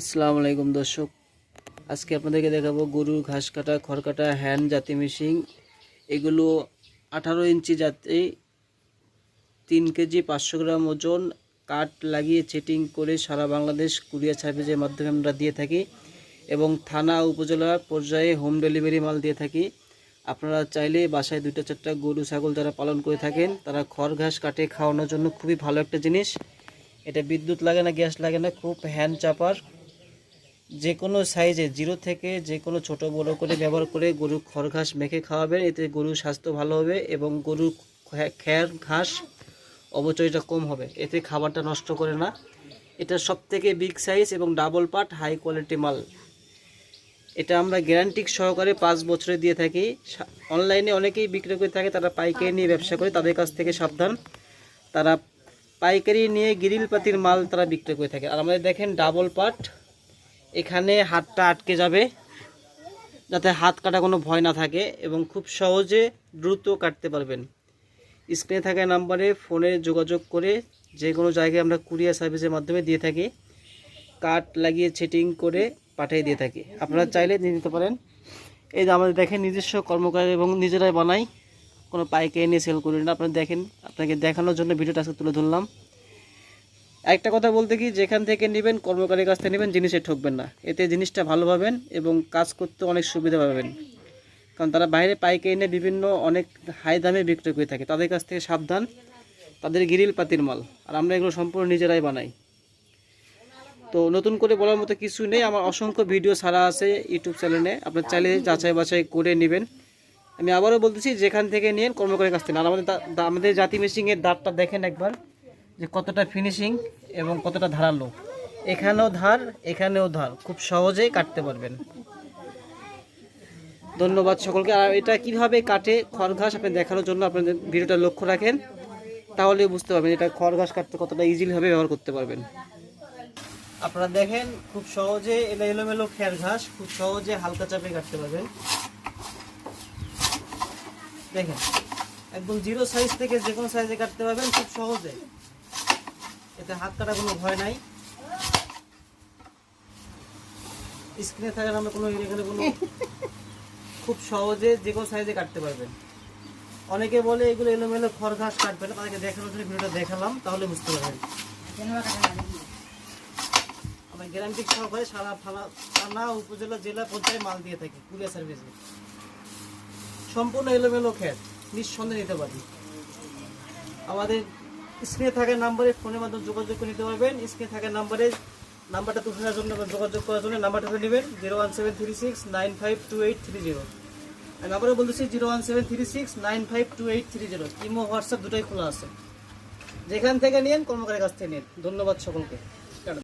আসসালামু আলাইকুম দর্শক। আজকে আপনাদেরকে দেখাবো গরুর ঘাস কাটা, খড় কাটা, হ্যান্ড জাতি মেশিন। এগুলো আঠারো ইঞ্চি জাতি, তিন কেজি, পাঁচশো গ্রাম ওজন, কাঠ লাগিয়ে চেটিং করে সারা বাংলাদেশ কুরিয়ার সার্ভিসের মাধ্যমে আমরা দিয়ে থাকি এবং থানা উপজেলা পর্যায়ে হোম ডেলিভারি মাল দিয়ে থাকি। আপনারা চাইলে বাসায় দুইটা, চারটা গরু, ছাগল যারা পালন করে থাকেন, তারা খড় ঘাস কাটে খাওয়ানোর জন্য খুবই ভালো একটা জিনিস। এটা বিদ্যুৎ লাগে না, গ্যাস লাগে না, খুব হ্যান্ড চাপার যে কোনো সাইজে, জিরো থেকে যে কোনো ছোট বড় করে ব্যবহার করে গরু খড় ঘাস মেখে খাওয়াবেন। এতে গরুর স্বাস্থ্য ভালো হবে এবং গরুর খ্যার ঘাস অবচয়টা কম হবে। এতে খাবারটা নষ্ট করে না। এটা সব থেকে বিগ সাইজ এবং ডাবল পার্ট হাই কোয়ালিটি মাল। এটা আমরা গ্যারান্টিক সহকারে পাঁচ বছরে দিয়ে থাকি। অনলাইনে অনেকেই বিক্রি করে থাকে, তারা পাইকারি নিয়ে ব্যবসা করে, তাদের কাছ থেকে সাবধান। তারা পাইকারি নিয়ে গ্রিল পাতির মাল তারা বিক্রি করে থাকে। আর আমাদের দেখেন ডাবল পার্ট এখানে হাতটা আটকে যাবে, যাতে হাত কাটা কোনো ভয় না থাকে এবং খুব সহজে দ্রুত কাটতে পারবেন। স্ক্রিনে থাকা নাম্বারে ফোনে যোগাযোগ করে যে কোনো জায়গায় আমরা কুরিয়ার সার্ভিসের মাধ্যমে দিয়ে থাকি কাট লাগিয়ে সেটিং করে পাঠিয়ে দিয়ে থাকি। আপনারা চাইলে নিয়ে নিতে পারেন। এই যে আমাদের দেখেন নিজস্ব কর্মকার এবং নিজেরাই বানাই, কোনো পাইকারি নিয়ে সেল করি না। আপনারা দেখেন, আপনাকে দেখানোর জন্য ভিডিওটা আজকে তুলে ধরলাম। একটা কথা বলতে কি, যেখান থেকে নেবেন, কর্মকারীর কাছ থেকে নেবেন, জিনিসে ঠকবেন না। এতে জিনিসটা ভালো পাবেন এবং কাজ করতে অনেক সুবিধা পাবেন। কারণ তারা বাইরে পাইকারি এনে বিভিন্ন অনেক হাই দামে বিক্রি করে থাকে। তাদের কাছ থেকে সাবধান, তাদের গিরিল পাতির মাল। আর আমরা এগুলো সম্পূর্ণ নিজেরাই বানাই। তো নতুন করে বলার মতো কিছু নেই। আমার অসংখ্য ভিডিও ছাড়া আছে ইউটিউব চ্যানেলে। আপনার চাইলে যাচাই বাছাই করে নেবেন। আমি আবারও বলতেছি, যেখান থেকে নিন কর্মকারীর কাছ থেকে আর আমাদের আমাদের জাতি মেশিংয়ের দাঁতটা দেখেন একবার। যে কতটা ফিনিশিং এবং কতটা ধারালো এখানেও ধার এখানেও ধার। খুব সহজেই কাটতে পারবেন। ধন্যবাদ সকলকে। আর এটা কীভাবে কাটে খড় ঘাস আপনি দেখানোর জন্য আপনাদের ভিডিওটা লক্ষ্য রাখেন। তাহলে বুঝতে পারবেন এটা খড় ঘাস কাটতে কতটা ইজিলি ভাবে ব্যবহার করতে পারবেন। আপনারা দেখেন, খুব সহজে এটা এলোমেলো খেয়ার ঘাস খুব সহজে হালকা চাপে কাটতে পারবেন। দেখেন, একদম জিরো সাইজ থেকে যে কোনো সাইজে কাটতে পারবেন, খুব সহজে। এতে হাত কাটা কোনো ভয় নাই। স্ক্রিনে থাকার আমরা কোনো এখানে কোনো খুব সহজে যে কোনো সাইজে কাটতে পারবেন। অনেকে বলে এগুলো এলোমেলো খড় ঘাস কাটবে না তাদেরকে দেখানোর জন্য ভিডিওটা দেখালাম তাহলে বুঝতে পারবেন। আমরা গ্যারান্টি সহকারে সারা থানা থানা উপজেলা জেলা পর্যায়ে মাল দিয়ে থাকি কুরিয়ার সার্ভিসে সম্পূর্ণ এলোমেলো খ্যাত নিঃসন্দেহে নিতে পারি। আমাদের স্ক্রিনে থাকা নাম্বারে ফোনের মাধ্যমে যোগাযোগ করে নিতে পারবেন। স্ক্রিনে থাকা নাম্বারে, নাম্বারটা তুলে জন্য যোগাযোগ করার জন্য নাম্বারটা তুলে নেবেন, zero one seven three six nine five two eight three zero. আমি আবারও বলতেছি, zero one seven three six nine five two eight three zero. Imo, WhatsApp দুটোই খোলা আছে। যেখান থেকে নিন কর্মকারের কাছ থেকে নিন ধন্যবাদ সকলকে।